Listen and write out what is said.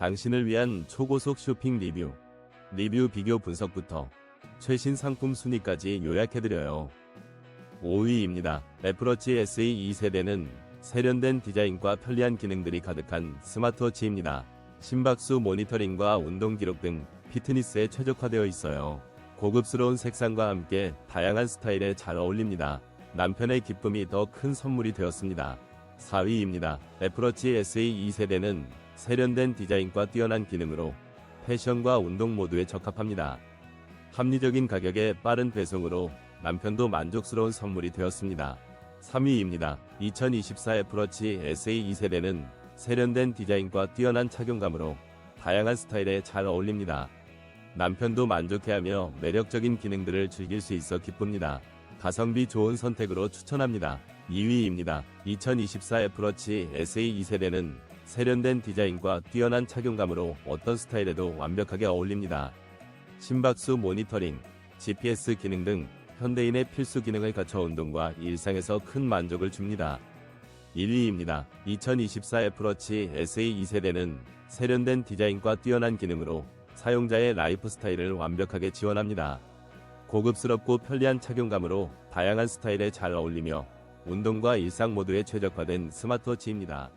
당신을 위한 초고속 쇼핑 리뷰, 리뷰 비교 분석부터 최신 상품 순위까지 요약해드려요. 5위입니다. 애플워치 SE 2세대는 세련된 디자인과 편리한 기능들이 가득한 스마트워치입니다. 심박수 모니터링과 운동 기록 등 피트니스에 최적화되어 있어요. 고급스러운 색상과 함께 다양한 스타일에 잘 어울립니다. 남편의 기쁨이 더 큰 선물이 되었습니다. 4위입니다. 애플워치 SE 2세대는 세련된 디자인과 뛰어난 기능으로 패션과 운동 모두에 적합합니다. 합리적인 가격에 빠른 배송으로 남편도 만족스러운 선물이 되었습니다. 3위입니다. 2024 애플워치 SE 2세대는 세련된 디자인과 뛰어난 착용감으로 다양한 스타일에 잘 어울립니다. 남편도 만족해하며 매력적인 기능들을 즐길 수 있어 기쁩니다. 가성비 좋은 선택으로 추천합니다. 2위입니다. 2024 애플워치 SE 2세대는 세련된 디자인과 뛰어난 착용감으로 어떤 스타일에도 완벽하게 어울립니다. 심박수 모니터링, GPS 기능 등 현대인의 필수 기능을 갖춰 운동과 일상에서 큰 만족을 줍니다. 1위입니다. 2024 애플워치 SE 2세대는 세련된 디자인과 뛰어난 기능으로 사용자의 라이프 스타일을 완벽하게 지원합니다. 고급스럽고 편리한 착용감으로 다양한 스타일에 잘 어울리며 운동과 일상 모두에 최적화된 스마트워치입니다.